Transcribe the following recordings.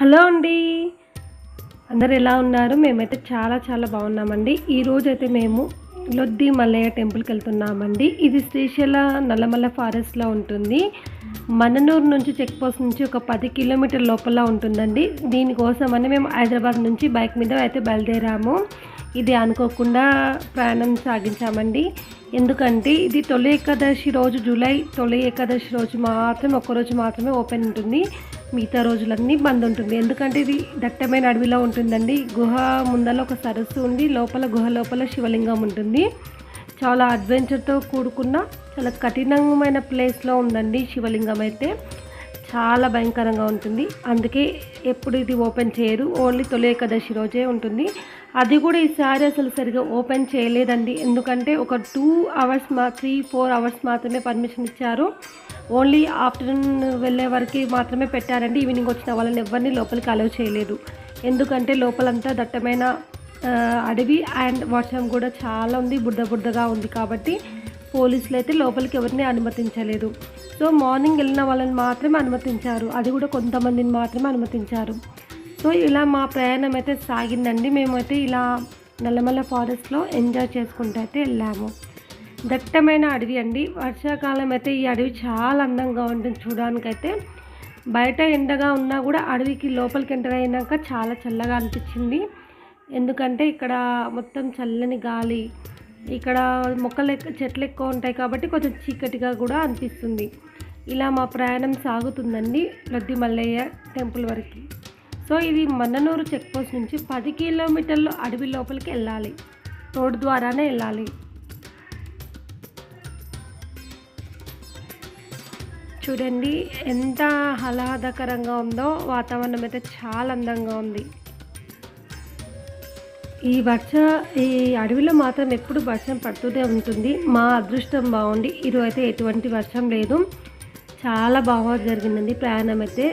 Hello అండి. అందరు ఎలా ఉన్నారు? మేమైతే చాలా చాలా బాగున్నామండి. ఈరోజైతే అయితే మేము లొద్ది మల్లయ్య టెంపుల్కి వెళ్తున్నామండి. ఇది శ్రీశైల నల్లమల్ల ఫారెస్ట్లో ఉంటుంది. మననూరు నుంచి చెక్ పోస్ట్ నుంచి ఒక పది కిలోమీటర్ లోపల ఉంటుందండి. దీనికోసమని మేము హైదరాబాద్ నుంచి బైక్ మీద అయితే బయలుదేరాము. ఇది అనుకోకుండా ప్రయాణం సాగించామండి. ఎందుకంటే ఇది తొలి ఏకాదశి రోజు జూలై తొలి ఏకాదశి రోజు మాత్రం ఒక్కరోజు మాత్రమే ఓపెన్ ఉంటుంది. మిగతా రోజులన్నీ బంద్ ఉంటుంది. ఎందుకంటే ఇది దట్టమైన అడవిలో ఉంటుందండి. గుహ ముందర ఒక సరస్సు ఉంది. లోపల గుహ లోపల శివలింగం ఉంటుంది. చాలా అడ్వెంచర్తో కూడుకున్న చాలా కఠినమైన ప్లేస్లో ఉందండి శివలింగం అయితే. చాలా భయంకరంగా ఉంటుంది. అందుకే ఎప్పుడు ఇది ఓపెన్ చేయరు. ఓన్లీ తొలి ఏకాదశి రోజే ఉంటుంది. అది కూడా ఈసారి అసలు సరిగా ఓపెన్ చేయలేదండి. ఎందుకంటే ఒక టూ అవర్స్ మా త్రీ ఫోర్ అవర్స్ మాత్రమే పర్మిషన్ ఇచ్చారు. ఓన్లీ ఆఫ్టర్నూన్ వెళ్ళే వరకు మాత్రమే పెట్టారండి. ఈవినింగ్ వచ్చిన వాళ్ళని ఎవరిని లోపలికి అలౌ చేయలేదు. ఎందుకంటే లోపలంతా దట్టమైన అడవి అండ్ వర్షం కూడా చాలా ఉంది బుడ్డ బుడ్డగా ఉంది కాబట్టి పోలీసులు అయితే లోపలికి ఎవరిని అనుమతించలేదు. సో మార్నింగ్ వెళ్ళిన వాళ్ళని మాత్రమే అనుమతించారు. అది కూడా కొంతమందిని మాత్రమే అనుమతించారు. సో ఇలా మా ప్రయాణం అయితే సాగిందండి. మేమైతే ఇలా నల్లమల్ల ఫారెస్ట్లో ఎంజాయ్ చేసుకుంటూ అయితే వెళ్ళాము. దట్టమైన అడవి అండి. వర్షాకాలం అయితే ఈ అడవి చాలా అందంగా ఉంటుంది చూడడానికైతే. బయట ఎండగా ఉన్నా కూడా అడవికి లోపలికి ఎంటర్ అయినాక చాలా చల్లగా అనిపించింది. ఎందుకంటే ఇక్కడ మొత్తం చల్లని గాలి ఇక్కడ మొక్కలు ఎక్కువ చెట్లు ఎక్కువ ఉంటాయి కాబట్టి కొంచెం చీకటిగా కూడా అనిపిస్తుంది. ఇలా మా ప్రయాణం సాగుతుందండి లడ్డి మల్లయ్య టెంపుల్ వరకు. సో ఇది మన్ననూరు చెక్ పోస్ట్ నుంచి పది కిలోమీటర్లు అడవి లోపలికి వెళ్ళాలి. రోడ్డు ద్వారానే వెళ్ళాలి. చూడండి ఎంత ఆహ్లాదకరంగా ఉందో వాతావరణం అయితే చాలా అందంగా ఉంది. ఈ వర్ష ఈ అడవిలో మాత్రం ఎప్పుడు వర్షం పడుతూనే ఉంటుంది. మా అదృష్టం బాగుండి ఈరోజు అయితే ఎటువంటి వర్షం లేదు. చాలా బాగా జరిగిందండి ప్రయాణం అయితే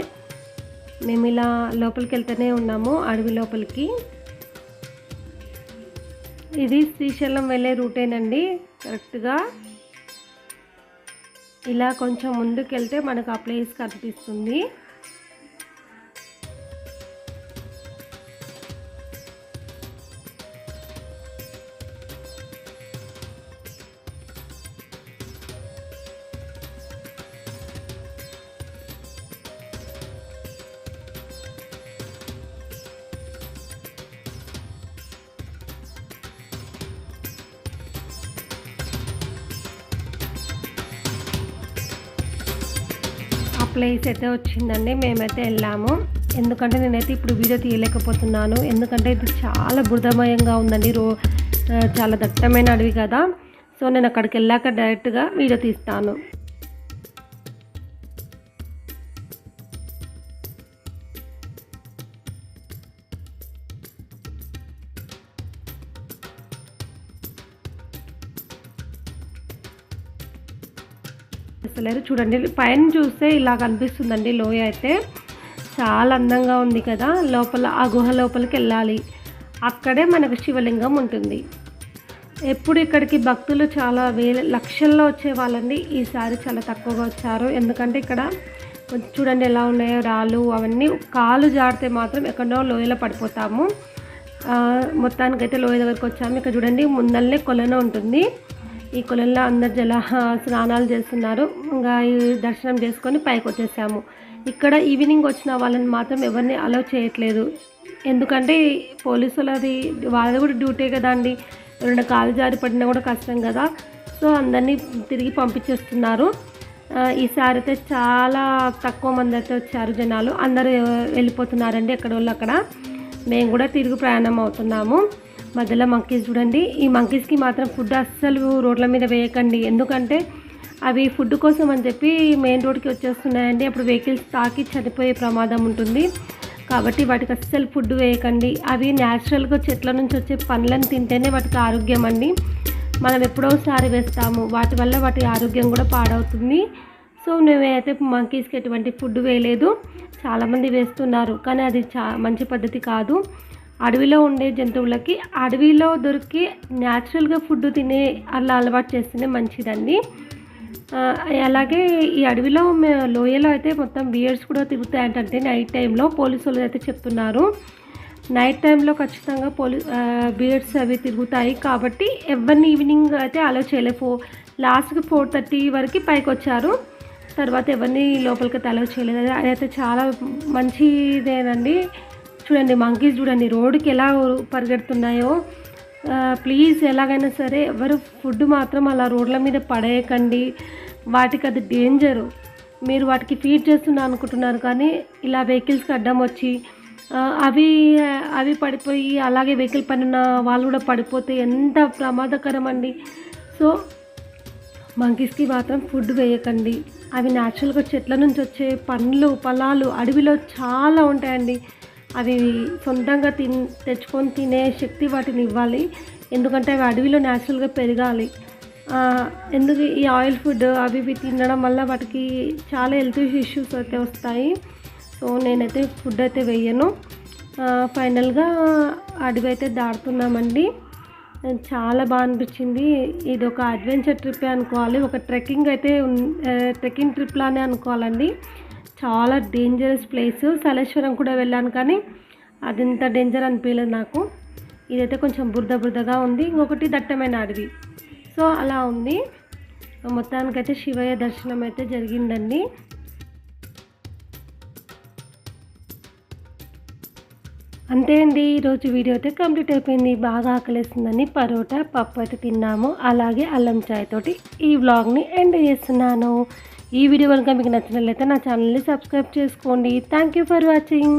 మేము ఇలా లోపలికి వెళ్తూనే ఉన్నాము అడవి లోపలికి. ఇది శ్రీశైలం వెళ్ళే రూటేనండి కరెక్ట్గా. ఇలా కొంచెం ముందుకు వెళ్తే మనకు ఆ ప్లేస్ కనిపిస్తుంది. ప్లేస్ అయితే వచ్చిందండి. మేమైతే వెళ్ళాము. ఎందుకంటే నేనైతే ఇప్పుడు వీడియో తీయలేకపోతున్నాను. ఎందుకంటే ఇది చాలా బురదమయంగా ఉందండి. రో చాలా దట్టమైన అడవి కదా. సో నేను అక్కడికి వెళ్ళాక డైరెక్ట్గా వీడియో తీస్తాను. అసలు చూడండి. పైన చూస్తే ఇలా కనిపిస్తుందండి లోయ అయితే. చాలా అందంగా ఉంది కదా. లోపల ఆ గుహ లోపలికి వెళ్ళాలి. అక్కడే మనకు శివలింగం ఉంటుంది. ఎప్పుడు ఇక్కడికి భక్తులు చాలా వేల లక్షల్లో వచ్చే వాళ్ళండి. ఈసారి చాలా తక్కువగా వచ్చారు. ఎందుకంటే ఇక్కడ కొంచెం చూడండి ఎలా ఉన్నాయో రాళ్ళు అవన్నీ కాలు జారితే మాత్రం ఎక్కడో లోయలో పడిపోతాము. మొత్తానికైతే లోయ దగ్గరికి వచ్చాము. ఇక్కడ చూడండి ముందల్లే కొలను ఉంటుంది. ఈ కులంలో అందరు జల స్నానాలు చేస్తున్నారు. ఇంకా ఈ దర్శనం చేసుకొని పైకి వచ్చేసాము. ఇక్కడ ఈవినింగ్ వచ్చిన వాళ్ళని మాత్రం ఎవరిని అలౌ చేయట్లేదు. ఎందుకంటే పోలీసులది వాళ్ళది కూడా డ్యూటీ కదా అండి. రెండు కాలు జారి పడినా కూడా కష్టం కదా. సో అందరినీ తిరిగి పంపించేస్తున్నారు. ఈసారి అయితే చాలా తక్కువ మంది అయితే వచ్చారు జనాలు. అందరూ వెళ్ళిపోతున్నారండి ఎక్కడ వాళ్ళు అక్కడ. మేము కూడా తిరుగు ప్రయాణం అవుతున్నాము. మధ్యలో మంకీస్ చూడండి. ఈ మంకీస్కి మాత్రం ఫుడ్ అస్సలు రోడ్ల మీద వేయకండి. ఎందుకంటే అవి ఫుడ్ కోసం అని చెప్పి మెయిన్ రోడ్కి వచ్చేస్తున్నాయండి. అప్పుడు వెహికల్స్ తాకి చనిపోయే ప్రమాదం ఉంటుంది. కాబట్టి వాటికి అస్సలు ఫుడ్ వేయకండి. అవి న్యాచురల్గా చెట్ల నుంచి వచ్చే పండ్లను తింటేనే వాటికి ఆరోగ్యం అండి. మనం ఎప్పుడోసారి వేస్తాము. వాటి వల్ల వాటి ఆరోగ్యం కూడా పాడవుతుంది. సో మేమైతే మంకీస్కి ఎటువంటి ఫుడ్ వేయలేదు. చాలామంది వేస్తున్నారు. కానీ అది చా మంచి పద్ధతి కాదు. అడవిలో ఉండే జంతువులకి అడవిలో దొరికి న్యాచురల్గా ఫుడ్ తినే అలా అలవాటు చేస్తేనే మంచిదండి. అలాగే ఈ అడవిలో లోయలో అయితే మొత్తం బియర్స్ కూడా తిరుగుతాయంటే నైట్ టైంలో పోలీసు వాళ్ళు అయితే చెప్తున్నారు. నైట్ టైంలో ఖచ్చితంగా పోలీ బియర్స్ అవి తిరుగుతాయి కాబట్టి ఎవరిని ఈవినింగ్ అయితే అలో చేయలేదు ఫో లాస్ట్కి ఫోర్ థర్టీ వరకు పైకి వచ్చారు. తర్వాత ఎవరిని లోపలికి అయితే అలో చేయలేదు. అది అదైతే చాలా మంచిదేనండి. చూడండి మంకీస్ చూడండి రోడ్డుకి ఎలా పరిగెడుతున్నాయో. ప్లీజ్ ఎలాగైనా సరే ఎవరు ఫుడ్ మాత్రం అలా రోడ్ల మీద పడేయకండి. వాటికి అది డేంజరు మీరు వాటికి ఫీడ్ చేస్తున్నా అనుకుంటున్నారు కానీ ఇలా వెహికల్స్కి అడ్డం వచ్చి అవి అవి పడిపోయి అలాగే వెహికల్ పైన ఉన్న వాళ్ళు కూడా పడిపోతే ఎంత ప్రమాదకరం అండి. సో మంకీస్కి మాత్రం ఫుడ్ వేయకండి. అవి న్యాచురల్గా చెట్ల నుంచి వచ్చే పండ్లు ఫలాలు అడవిలో చాలా ఉంటాయండి. అవి సొంతంగా తిన్ తెచ్చుకొని తినే శక్తి వాటిని ఇవ్వాలి. ఎందుకంటే అవి అడవిలో న్యాచురల్గా పెరగాలి. ఎందుకు ఈ ఆయిల్ ఫుడ్ అవి ఇవి తినడం వల్ల వాటికి చాలా హెల్త్ ఇష్యూస్ అయితే వస్తాయి. సో నేనైతే ఫుడ్ అయితే వేయను. ఫైనల్గా అడవి అయితే దాటుతున్నామండి. చాలా బాగా అనిపించింది. ఇది ఒక అడ్వెంచర్ ట్రిప్ అనుకోవాలి. ఒక ట్రెక్కింగ్ అయితే ట్రెక్కింగ్ ట్రిప్ లానే అనుకోవాలండి. చాలా డేంజరస్ ప్లేస్ సలేశ్వరం కూడా వెళ్ళాను కానీ అది ఇంత డేంజర్ అనిపించలేదు నాకు. ఇదైతే కొంచెం బురద బురదగా ఉంది. ఇంకొకటి దట్టమైన అడవి. సో అలా ఉంది. మొత్తానికైతే శివయ్య దర్శనం అయితే జరిగిందండి. అంతే అండి. ఈరోజు వీడియో అయితే కంప్లీట్ అయిపోయింది. బాగా ఆకలేస్తుందని పరోటా పప్పు అయితే తిన్నాము. అలాగే అల్లం చాయ్ తోటి ఈ వ్లాగ్ని ఎండ్ చేస్తున్నాను. ఈ వీడియో కనుక మీకు నచ్చినట్లయితే నా ఛానల్ని సబ్స్క్రైబ్ చేసుకోండి. Thank you for watching